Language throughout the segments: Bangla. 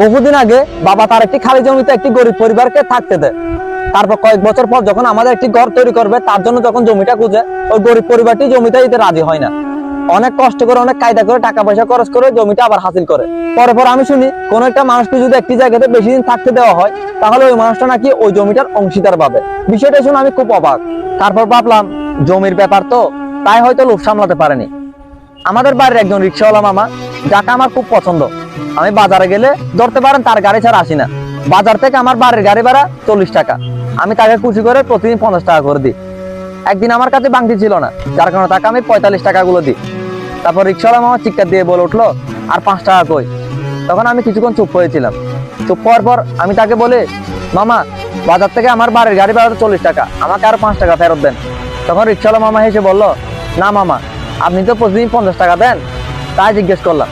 বহুদিন আগে বাবা তার একটি খালি জমিতে একটি গরিব পরিবারকে থাকতে দেয়। তারপর কয়েক বছর পর যখন আমাদের একটি ঘর তৈরি করবে, তার জন্য যখন জমিটা খুঁজে, ওই গরিব পরিবারটি জমিটা দিতে রাজি হয় না। অনেক কষ্ট করে, অনেক কায়দা করে টাকা পয়সা খরচ করে জমিটা আবার হাসিল করে। পরে পর আমি শুনি, কোন একটা মানুষকে যদি একটি জায়গাতে বেশি দিন থাকতে দেওয়া হয়, তাহলে ওই মানুষটা নাকি ওই জমিটার অংশীদার পাবে। বিষয়টা শুনে আমি খুব অবাক। তারপর ভাবলাম, জমির ব্যাপার তো, তাই হয়তো লোভ সামলাতে পারেনি। আমাদের বাড়ির একজন রিক্সাওয়ালা মামা, যাকে আমার খুব পছন্দ আমি বাজারে গেলে ধরতে পারেন তার গাড়ি ছাড়া আসি না। বাজার থেকে আমার বাড়ির গাড়ি ভাড়া চল্লিশ টাকা। আমি তাকে খুশি করে প্রতিদিন পঞ্চাশ টাকা করে দিই। একদিন আমার কাছে বাংতি ছিল না, যার কারণে তাকে আমি পঁয়তাল্লিশ টাকা গুলো দিই। তারপর রিক্সাওয়ালা মামা চিৎকার দিয়ে বলে উঠল, আর পাঁচ টাকা কই? তখন আমি কিছুক্ষণ চুপ হয়েছিলাম। চুপ হওয়ার পর আমি তাকে বলে, মামা, বাজার থেকে আমার বাড়ির গাড়ি ভাড়া চল্লিশ টাকা, আমাকে আরও পাঁচ টাকা ফেরত দেন। তখন রিক্সাওয়ালা মামা হেসে বলল, না মামা, আপনি তো প্রতিদিন পঞ্চাশ টাকা দেন। তাই জিজ্ঞেস করলাম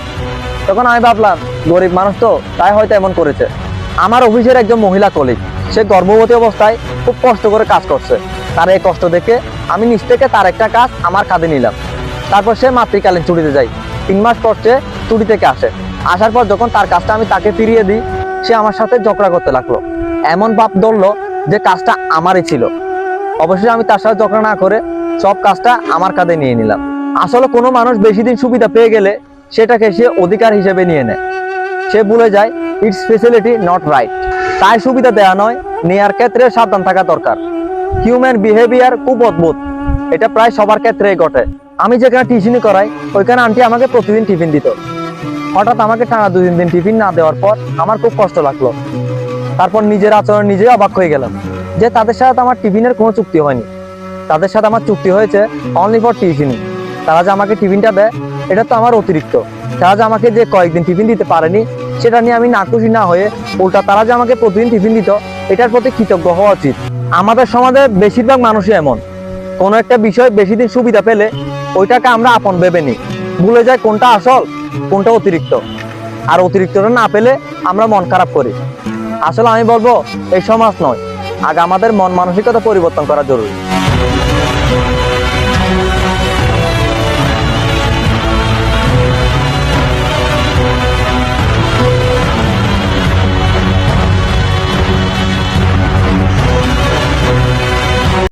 তখন আমি ভাবলাম, গরিব মানুষ তো, তাই হয়তো এমন করেছে। আমার অফিসের একজন মহিলা কলিগ সে গর্ভবতী অবস্থায় খুব কষ্ট করে কাজ করছে। তার এই কষ্ট দেখে আমি নিজ থেকে তার একটা কাজ আমার কাঁধে নিলাম। তারপর সে মাতৃকালীন ছুটিতে যায়। তিন মাস পর সে ছুটি থেকে আসে। আসার পর যখন তার কাজটা আমি তাকে ফিরিয়ে দিই, সে আমার সাথে ঝগড়া করতে লাগল। এমন ভাব ধরলো যে কাজটা আমারই ছিল। অবশ্যই আমি তার সাথে ঝগড়া না করে সব কাজটা আমার কাঁধে নিয়ে নিলাম। আসলে কোনো মানুষ বেশি দিন সুবিধা পেয়ে গেলে সেটাকে সে অধিকার হিসেবে নিয়ে নেয়। সে ভুলে যায় ইটস ফেসিলিটি নট রাইট তাই সুবিধা দেওয়া নয়, নেয়ার ক্ষেত্রে সাবধান থাকা দরকার। হিউম্যান বিহেভিয়ার খুব অদ্ভুত। এটা প্রায় সবার ক্ষেত্রেই ঘটে। আমি যেখানে টিউশনি করাই, ওইখানে আন্টি আমাকে প্রতিদিন টিফিন দিত। হঠাৎ আমাকে টানা দুই তিন দিন টিফিন না দেওয়ার পর আমার খুব কষ্ট লাগল। তারপর নিজের আচরণ নিজেই অবাক হয়ে গেলাম যে তাদের সাথে আমার টিফিনের কোনো চুক্তি হয়নি। তাদের সাথে আমার চুক্তি হয়েছে অনলি ফর টিফিনই তারা যে আমাকে টিফিনটা দেয়, এটা তো আমার অতিরিক্ত। তারা যে আমাকে যে কয়েকদিন টিফিন দিতে পারেনি, সেটা নিয়ে আমি নাকুশি না হয়ে উল্টা তারা যে আমাকে প্রতিদিন টিফিন দিত, এটার প্রতি কৃতজ্ঞ হওয়া উচিত। আমাদের সমাজে বেশিরভাগ মানুষই এমন। কোনো একটা বিষয় বেশি দিন সুবিধা পেলে ওইটাকে আমরা আপন ভেবে নিই। ভুলে যায় কোনটা আসল, কোনটা অতিরিক্ত। আর অতিরিক্তটা না পেলে আমরা মন খারাপ করি। আসলে আমি বলব, এই সমাজ নয়। আগে আমাদের মন মানসিকতা পরিবর্তন করা জরুরি।